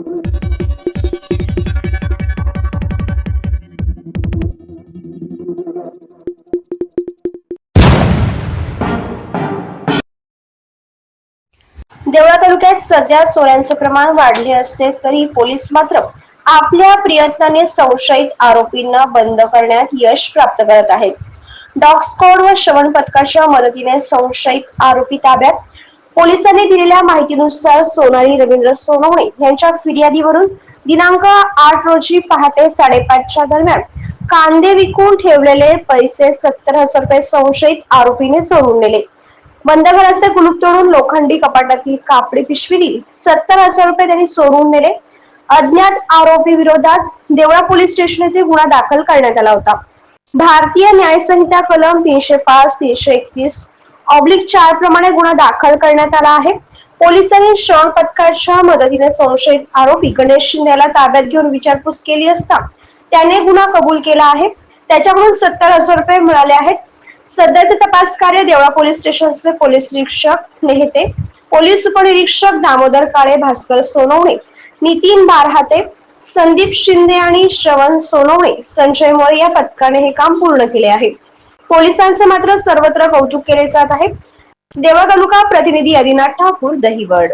देवळा तालुक्यात सध्या सोळ्यांचे प्रमाण वाढले असते तरी पोलीस मात्र आपल्या प्रयत्नाने संशयित आरोपींना बंद करण्यात यश प्राप्त करत आहेत. डॉग स्कॉड व श्रवण पथकाच्या मदतीने संशयित आरोपी ताब्यात पोलिसांनी दिलेल्या माहितीनुसार सोनाली रवींद्र सोनवणे यांच्या फिर्यादीवरून दिनांक आठ रोजी पहाटे साडेपाचच्या दरम्यान कांदे विकून ठेवलेले पैसे सत्तर हजार रुपये संशयित आरोपीने चोरून नेले. बंद घराचे कुलूप तोडून लोखंडी कपाटातील कापडी पिशवीतील सत्तर हजार रुपये त्यांनी चोरून नेले. अज्ञात आरोपी विरोधात देवळा पोलीस स्टेशन येथे गुन्हा दाखल करण्यात आला होता. भारतीय न्याय संहिता कलम तीनशे पाच तीनशे एकतीस ऑब्लिक चार प्रमाणे गुन्हा दाखल करण्यात आला आहे. पोलिसांनी श्रवण पथकाच्या मदतीने संशयित आरोपी गणेश शिंदे याला ताब्यात घेऊन विचारपूस केली असता त्याने गुन्हा कबूल केला आहे. त्याच्याकडून सत्तर हजार रुपये मिळाले आहेत. सध्याचे तपास कार्य देवळा पोलीस स्टेशनचे पोलीस निरीक्षक नेहते पोलीस उपनिरीक्षक दामोदर काळे भास्कर सोनवणे नितीन बारहाते संदीप शिंदे आणि श्रवण सोनवणे संजय मोरे या पथकाने हे काम पूर्ण केले आहे. पोलिसांचे मात्र सर्वत्र कौतुक केले जात आहे. देवळा तालुका प्रतिनिधी आदिनाथ ठाकूर दहिवड.